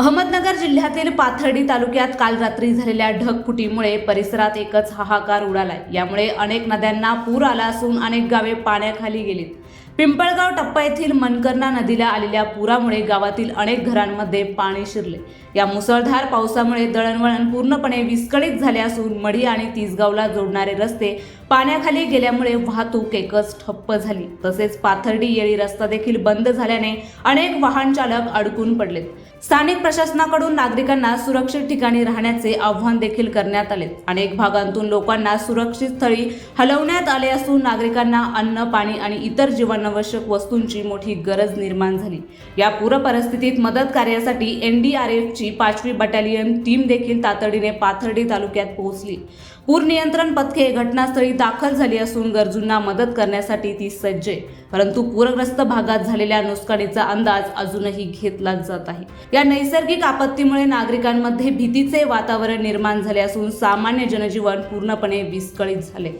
अहमदनगर जिल्ह्यातील पाथर्डी तालुक्यात काल रात्री झालेल्या ढगफुटीमुळे परिसरात एकच हाहाकार उडालाय. यामुळे अनेक नद्यांना पूर आला असून अनेक गावे पाण्याखाली गेलीत. पिंपळगाव टप्पा येथील मनकर्णा नदीला आलेल्या पुरामुळे गावातील अनेक घरांमध्ये पाणी शिरले. या मुसळधार पावसामुळे दळणवळण पूर्णपणे विस्कळीत झाले असून मढी आणि तिसगावला जोडणारे रस्ते पाण्याखाली गेल्यामुळे वाहतूक एकच ठप्प झाली. तसेच पाथर्डी येळी रस्ता देखील बंद झाल्याने अनेक वाहन चालक अडकून पडलेत. स्थानिक प्रशासनाकडून नागरिकांना सुरक्षित ठिकाणी राहण्याचे आव्हान देखील करण्यात आले. अनेक भागांतून लोकांना सुरक्षित स्थळी हलवण्यात आले असून नागरिकांना अन्न पाणी आणि इतर जीवनावश्यक वस्तूंची मोठी गरज निर्माण झाली. या पूर परिस्थितीत मदत कार्यासाठी एनडीआरएफची पाचवी बटालियन टीम देखील तातडीने पाथर्डी तालुक्यात पोहोचली. पूर नियंत्रण पथके घटनास्थळी दाखल झाली असून गरजूंना मदत करण्यासाठी ती सज्ज आहे. परंतु पूरग्रस्त भागात झालेल्या नुकसानीचा अंदाज अजूनही घेतला जात आहे. या नैसर्गिक नैसर्गिक आपत्तीमुळे नागरिकांमध्ये भीतीचे वातावरण निर्माण झाले असून सामान्य जनजीवन पूर्णपणे विस्कळीत झाले.